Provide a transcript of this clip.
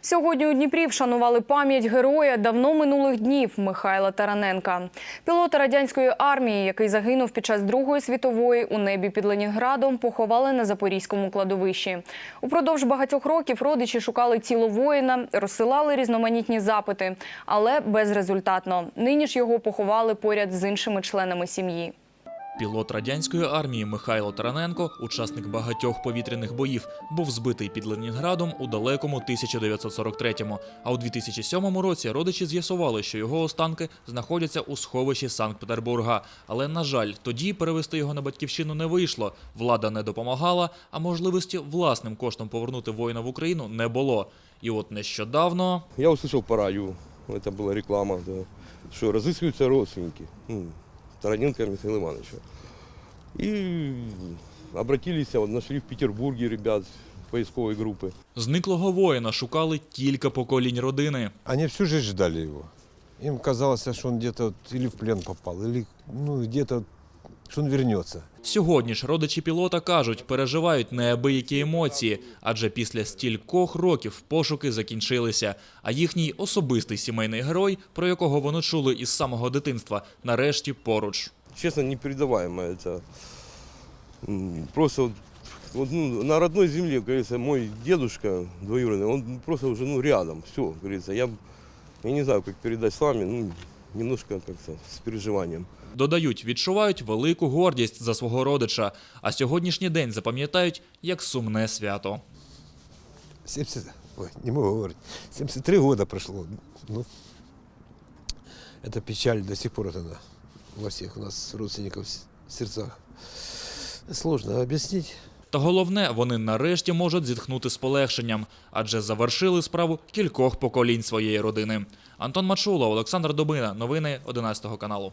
Сьогодні у Дніпрі вшанували пам'ять героя давно минулих днів Михайла Тараненка. Пілота радянської армії, який загинув під час Другої світової у небі під Ленінградом, поховали на Запорізькому кладовищі. Упродовж багатьох років родичі шукали тіло воїна, розсилали різноманітні запити, але безрезультатно. Нині ж його поховали поряд з іншими членами сім'ї. Пілот радянської армії Михайло Тараненко, учасник багатьох повітряних боїв, був збитий під Ленінградом у далекому 1943-му. А у 2007 році родичі з'ясували, що його останки знаходяться у сховищі Санкт-Петербурга. Але, на жаль, тоді перевести його на батьківщину не вийшло. Влада не допомагала, а можливості власним коштом повернути воїна в Україну не було. І от нещодавно Я услышал по радио, это была реклама, да, что разыскиваются родственники ну, Тараненко Михаила Ивановича. И обратились, нашли в Петербурге ребят поисковой группы. зниклого воїна шукали кілька поколінь родини. Они всю жизнь ждали его. Им казалось, что он где-то вот или в плен попал, или ну, где-то, что он вернется. Сьогодні ж родичі пілота кажуть, переживають неабиякі емоції, адже після стількох років пошуки закінчилися. А їхній особистий сімейний герой, про якого вони чули із самого дитинства, нарешті поруч. Честно, непередаваемо это. М, Просто вот, ну, на родной земле, как говорится, мой дедушка двоюродный, он просто уже ну, рядом, все, говорится. Я, я не знаю, как передать с вами, ну, немножко как-то с переживанием. Додають, відчувають велику гордість за свого родича, а сьогоднішній день запам'ятають як сумне свято. 70, ой, не могу говорить, 73 года прошло. Ну, эта печаль до сих пор вот она во всех у нас родственников с- сердцах. Сложно объяснить. Та головне, вони нарешті можуть зітхнути з полегшенням, адже завершили справу кількох поколінь своєї родини. Антон Мачула, Олександр Добина. Новини 11 каналу.